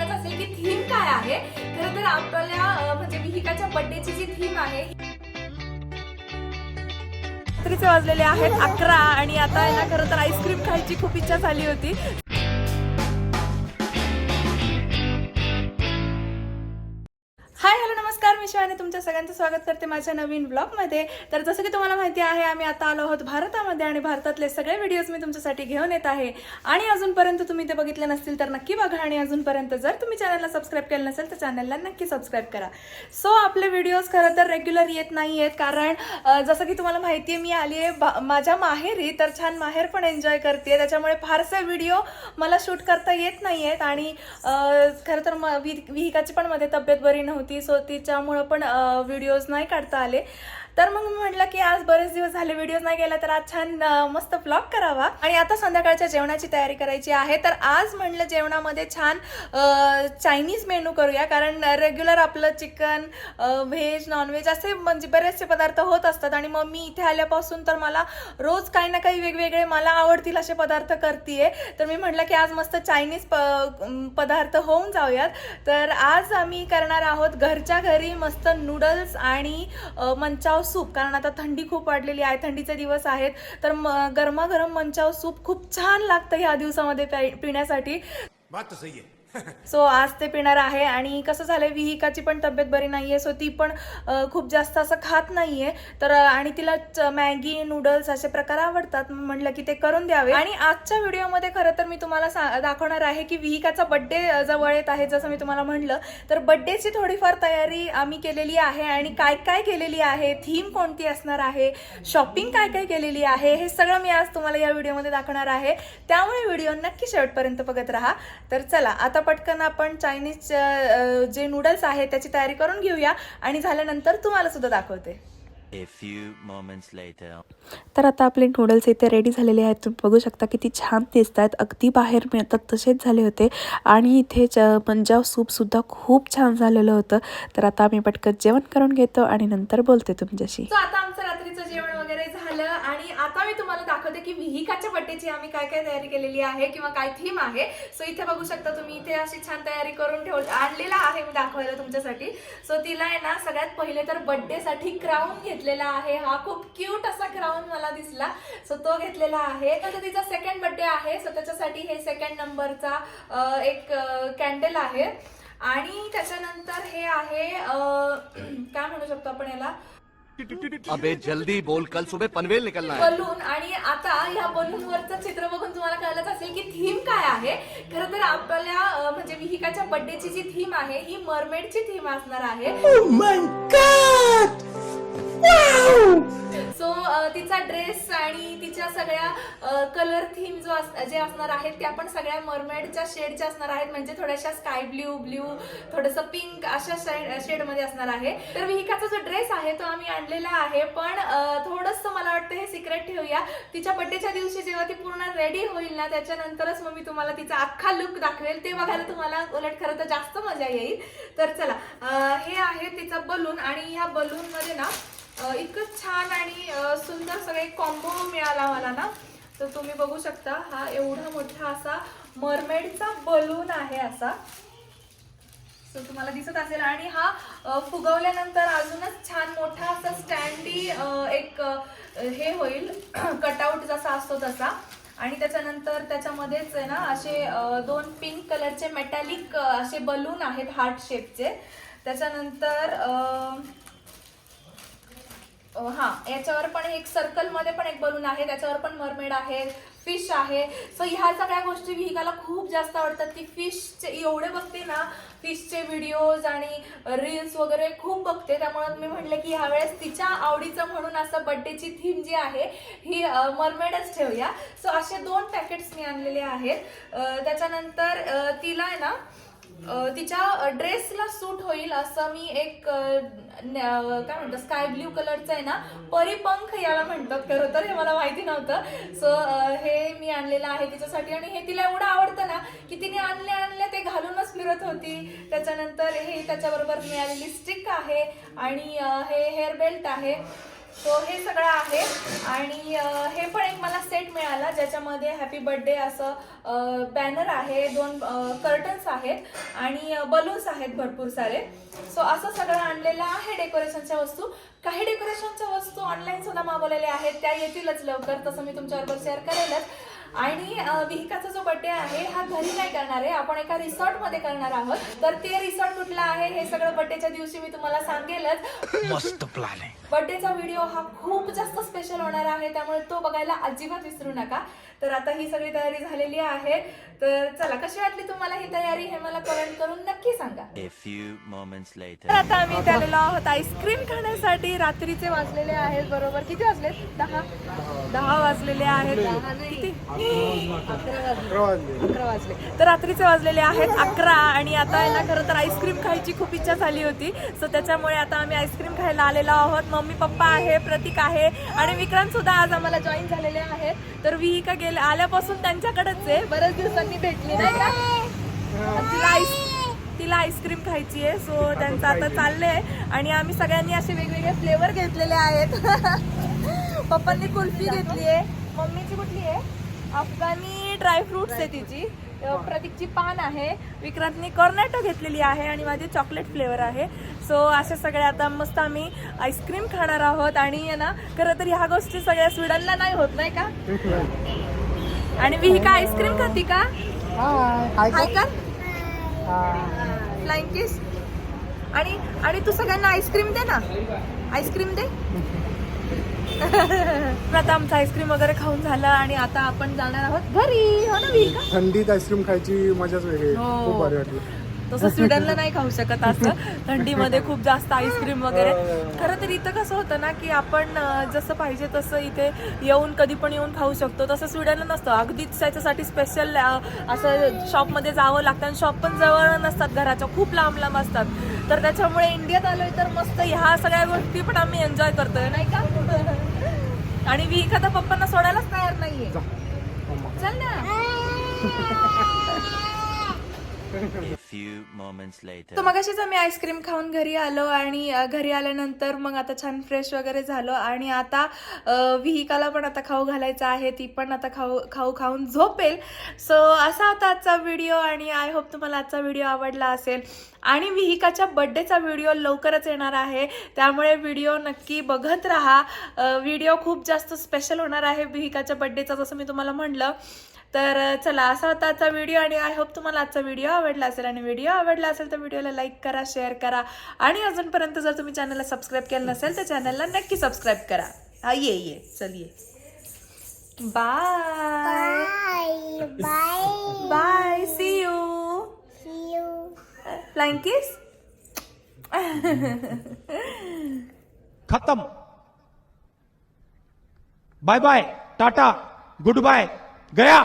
कळत असेल की थीम काय आहे. खरं तर आपल्या म्हणजे विहिकाच्या बर्थडेची जी थीम आहे रात्रीचे वाजलेले आहेत अकरा आणि आता आहे ना खरं तर आईस्क्रीम खायची खूप इच्छा झाली होती. हॅलो नमस्कार मी शिवाने. तुमच्या सगळ्यांचं स्वागत करते माझ्या नवीन ब्लॉगमध्ये तर जसं की तुम्हाला माहिती आहे आम्ही आता आलो आहोत भारतामध्ये आणि भारतातले सगळे व्हिडिओज मी तुमच्यासाठी घेऊन येत आहे. आणि अजूनपर्यंत तुम्ही ते बघितले नसतील तर नक्की बघा आणि अजूनपर्यंत जर तुम्ही चॅनलला सबस्क्राईब केलं नसेल तर चॅनलला नक्की सबस्क्राईब करा. सो आपले व्हिडिओज खरं तर रेग्युलर येत नाही आहेत कारण जसं की तुम्हाला माहिती आहे मी आली आहे बा- माझ्या माहेरी तर छान माहेर पण एन्जॉय करते त्याच्यामुळे फारसे व्हिडिओ मला शूट करता येत नाही आहेत आणि खरं तर म- वि- विहिकाची पण मध्ये तब्येत बरी नव्हती. सो तिच्यामुळं पण व्हिडिओज नाही काढता आले. तर मग मी म्हटलं की आज बरेच दिवस झाले व्हिडिओज नाही गेला तर आज छान मस्त ब्लॉग करावा. आणि आता संध्याकाळच्या जेवणाची तयारी करायची आहे. तर आज म्हटलं जेवणामध्ये छान चायनीज मेनू करूया. कारण रेग्युलर आपलं चिकन व्हेज नॉनव्हेज असे म्हणजे बरेचसे पदार्थ होत असतात. आणि मग मी इथे आल्यापासून तर मला रोज काही ना काही वेगवेगळे मला आवडतील असे पदार्थ करते तर मी म्हटलं की आज मस्त चायनीज प पदार्थ होऊन जाऊयात. तर आज आम्ही करणार आहोत घरच्या घरी मस्त नूडल्स आणि मंचाव मंचाव सूप कारण आता थंडी खूप वाढलेली आहे थंडीचे दिवस आहेत तर म गरमागरम मंचाव सूप खूप छान लागतं ह्या दिवसामध्ये पिण्यासाठी. बात सही आहे. सो आज ते पिणार आहे आणि कसं झालंय विहिकाची पण तब्येत बरी नाहीये. सो ती पण खूप जास्त असं खात नाहीये. तर आणि तिला च- मॅगी नूडल्स असे प्रकार आवडतात. म्हणलं म्हटलं की ते करून द्यावे. आणि आजच्या व्हिडिओमध्ये खरं तर मी तुम्हाला सा- दाखवणार आहे की विहिकाचा बड्डे जवळ येत आहे जसं मी तुम्हाला म्हणलं. तर बड्डेची थोडीफार तयारी आम्ही केलेली आहे आणि काय काय केलेली आहे थीम कोणती असणार आहे शॉपिंग काय काय केलेली आहे हे सगळं मी आज तुम्हाला या व्हिडिओमध्ये दाखवणार आहे. त्यामुळे व्हिडिओ नक्की शेवटपर्यंत बघत राहा. तर चला आता पटकन आपण चायनीज जे नूडल्स आहेत त्याची तयारी करून घेऊया. आणि झाल्यानंतर तुम्हाला सुद्धा दाखवते. A few moments later. तर आता आपले नूडल्स इथे रेडी झालेले आहेत. तुम्ही बघू शकता किती छान दिसत आहेत अगदी बाहेर मिळतात तसेच झाले होते. आणि इथे च पंजाब सूपसुद्धा खूप छान झालेलं होतं. तर आता आम्ही पटकन जेवण करून घेतो आणि नंतर बोलते तुमच्याशी. आता आमचं रात्रीचं जेवण वगैरे झालं आणि आता मी की विहिकाच्या बड्डेची आम्ही काय काय तयारी केलेली आहे किंवा काय थीम आहे. सो इथे बघू शकता तुम्ही इथे अशी छान तयारी करून ठेव आणलेला आहे मी दाखवायला तुमच्यासाठी. सो तिला आहे ना सगळ्यात पहिले तर बड्डेसाठी क्राऊन घेतलेला आहे. हा खूप क्यूट असा क्राऊन मला दिसला. सो तो घेतलेला आहे. तर तिचा सेकंड बड्डे आहे. सो त्याच्यासाठी हे सेकंड नंबरचा एक कॅन्डल आहे. आणि त्याच्यानंतर हे आहे काय म्हणू शकतो आपण याला? अबे जल्दी बोल. कल सुबह पनवेल निकलना है. बलून आणि आता या बलून वरचं चित्र बघून तुम्हाला कळलंच असेल की थीम काय आहे. खरं तर आपल्या म्हणजे विहिकाच्या बर्थडेची जी थीम आहे ही मरमेडची थीम असणार आहे. सो तिचा ड्रेस आणि तिच्या सगळ्या कलर थीम जो जे असणार आहेत त्या पण सगळ्या मरमेडच्या शेडच्या असणार आहेत. म्हणजे थोड्याशा स्काय ब्ल्यू ब्ल्यू थोडंसं पिंक अशा शेडमध्ये असणार आहे. तर विहिकाचा जो ड्रेस आहे तो आम्ही आणलेला आहे. पण थोडंसं मला वाटतं हे सिक्रेट ठेवूया. तिच्या बड्डेच्या दिवशी जेव्हा ती पूर्ण रेडी होईल ना त्याच्यानंतरच मग मी तुम्हाला तिचा अख्खा लुक दाखवेल. ते बघायला तुम्हाला उलट खरं तर जास्त मजा येईल. तर चला हे आहे तिचा बलून आणि ह्या बलून मध्ये ना इतकं छान आणि सुंदर सगळे कॉम्बो मिळाला मला ना. तर तुम्ही बघू शकता हा एवढा मोठा असा मरमेडचा बलून आहे असा. सो तुम्हाला दिसत असेल. आणि हा फुगवल्यानंतर अजूनच छान मोठा असा स्टँडी एक हे होईल. कटआउट जसा असतो तसा. आणि त्याच्यानंतर त्याच्यामध्येच आहे ना असे दोन पिंक कलरचे मेटॅलिक असे बलून आहेत हार्ट शेपचे त्याच्यानंतर हा याच्यावर पण एक सर्कलमध्ये पण एक बलून आहे त्याच्यावर पण मरमेड आहे फिश आहे. सो ह्या सगळ्या गोष्टी विहिकाला खूप जास्त आवडतात ती फिशचे एवढे बघते ना फिशचे व्हिडिओज आणि रील्स वगैरे खूप बघते. त्यामुळे मी म्हटलं की ह्यावेळेस तिच्या आवडीचं म्हणून असं बड्डेची थीम जी आहे ही मरमेडच ठेवूया. सो असे दोन पॅकेट्स मी आणलेले आहेत. त्याच्यानंतर तिला आहे ना तिच्या ड्रेसला सूट होईल असं मी एक न- काय म्हणतो स्काय ब्ल्यू कलरचं आहे ना परिपंख याला म्हणतात. खरं तर हे मला माहिती नव्हतं. सो हे मी आणलेलं आहे तिच्यासाठी आणि हे तिला एवढं आवडतं ना की तिने आणले आणले ते घालूनच फिरत होती. त्याच्यानंतर हे त्याच्याबरोबर मिळालेली स्टिक आहे आणि हे हेअर बेल्ट आहे. सो हे सगळं आहे. आणि हे पण एक मला सेट मिळाला ज्याच्यामध्ये हॅपी बर्थडे असं बॅनर आहे दोन कर्टन्स आहेत आणि बलून्स आहेत भरपूर सारे. सो असं सगळं आणलेलं आहे डेकोरेशनच्या वस्तू. काही डेकोरेशनच्या वस्तू ऑनलाईन सुद्धा मागवलेल्या आहेत. त्या येतीलच लवकर. तसं मी तुमच्याबरोबर शेअर करेलच. आणि विहिकाचा जो बर्थडे आहे हा घरी नाही करणार आहे. आपण एका रिसॉर्टमध्ये करणार आहोत. तर ते रिसॉर्ट कुठलं आहे हे सगळं बर्थडेच्या दिवशी मी तुम्हाला सांगेलच. मस्त प्लॅन आहे. बर्थडेचा व्हिडिओ हा खूप जास्त स्पेशल होणार आहे. त्यामुळे तो बघायला अजिबात विसरू नका. तर आता ही सगळी तयारी झालेली आहे. तर चला कशी वाटली तुम्हाला ही तयारी हे मला कमेंट करून नक्की सांगा. A few moments later. तर आता आम्ही आलेलो आहोत आईस्क्रीम खाण्यासाठी. रात्रीचे वाजलेले आहेत बरोबर. किती वाजलेत? दहा? दहा वाजलेले आहेत. किती? अकरा वाजले. तर रात्रीचे वाजलेले आहेत अकरा आणि आता आहे ना खरं तर आईस्क्रीम खायची खूप इच्छा झाली होती. सो त्याच्यामुळे आता आम्ही आईस्क्रीम खायला आलेलो आहोत. मम्मी पप्पा आहे प्रतीक आहे आणि विक्रांत सुद्धा आज आम्हाला जॉईन झालेले आहेत. तर विहिका गेले आल्यापासून त्यांच्याकडेच आहे. बऱ्याच दिवसांनी भेटली नाही का? तिला आईस तिला आईस्क्रीम खायची आहे. सो त्यांचं आता चाललंय आणि आम्ही सगळ्यांनी असे वेगवेगळे फ्लेवर घेतलेले आहेत. पप्पांनी कुल्फी घेतली आहे. मम्मीची कुठली आहे? अफगाणी ड्रायफ्रुट्स आहे तिची. प्रतीकची पान आहे. विक्रांतनी कॉर्नेटो घेतलेली आहे आणि माझी चॉकलेट फ्लेवर आहे. सो असे सगळे आता मस्त आम्मी आईस्क्रीम खाणार आहोत आणि ना खरं तर ह्या गोष्टी सगळ्या स्वीडनला नाही होत नाही का? आणि विहिका आईस्क्रीम खाती का? हाय. का? फ्लाइंग किस आणि आणि तू सगळ्यांना आईस्क्रीम दे ना. आईस्क्रीम दे. आता आमचं आईस्क्रीम वगैरे खाऊन झालं आणि आता आपण जाणार आहोत घरी. हो ना विहिका थंडीत आईस्क्रीम खायची मजाच वेगळी. हो. खूप भारी वाटली. तसं स्वीडनला नाही खाऊ शकत असं. थंडीमध्ये खूप जास्त आईस्क्रीम वगैरे. खरं तर इथं कसं होतं ना की आपण जसं पाहिजे तसं इथे येऊन कधी पण येऊन खाऊ शकतो. तसं स्वीडनला नसतं. अगदीच त्याच्यासाठी स्पेशल असं शॉपमध्ये जावं लागतं आणि शॉप पण जवळ नसतात घराच्या. खूप लांब लांब असतात. तर त्याच्यामुळे इंडियात आलोय तर मस्त. ह्या सगळ्या गोष्टी पण आम्ही एन्जॉय करतोय नाही का? आणि मी एखादा पप्पांना सोडायलाच तयार नाहीये. चल ना A few moments later. तर मगाशीच आम्ही आईस्क्रीम खाऊन घरी आलो आणि घरी आल्यानंतर मग आता छान फ्रेश वगैरे झालो आणि आता विहिकाला पण आता खाऊ घालायचा आहे ती पण आता खाऊ खाऊ खाऊन झोपेल. सो असा होता आजचा व्हिडिओ आणि आय होप तुम्हाला आजचा व्हिडिओ आवडला असेल. आणि विहिकाच्या बड्डेचा व्हिडिओ लवकरच येणार आहे. त्यामुळे व्हिडिओ नक्की बघत राहा. व्हिडिओ खूप जास्त स्पेशल होणार आहे विहिकाच्या बड्डेचा जसं मी तुम्हाला म्हणलं. तर चला असा होता आजचा व्हिडिओ आणि आय होप तुम्हाला आजचा व्हिडिओ आवडला असेल. आणि व्हिडिओ आवडला असेल तर व्हिडिओला लाईक करा शेअर करा. आणि अजूनपर्यंत जर तुम्ही चॅनलला सबस्क्राईब केलं नसेल तर चॅनलला नक्की सबस्क्राईब करा. हा ये ये. चल ये. Bye bye bye see you see you flying kiss खत्म. Bye bye ta-ta good bye गया.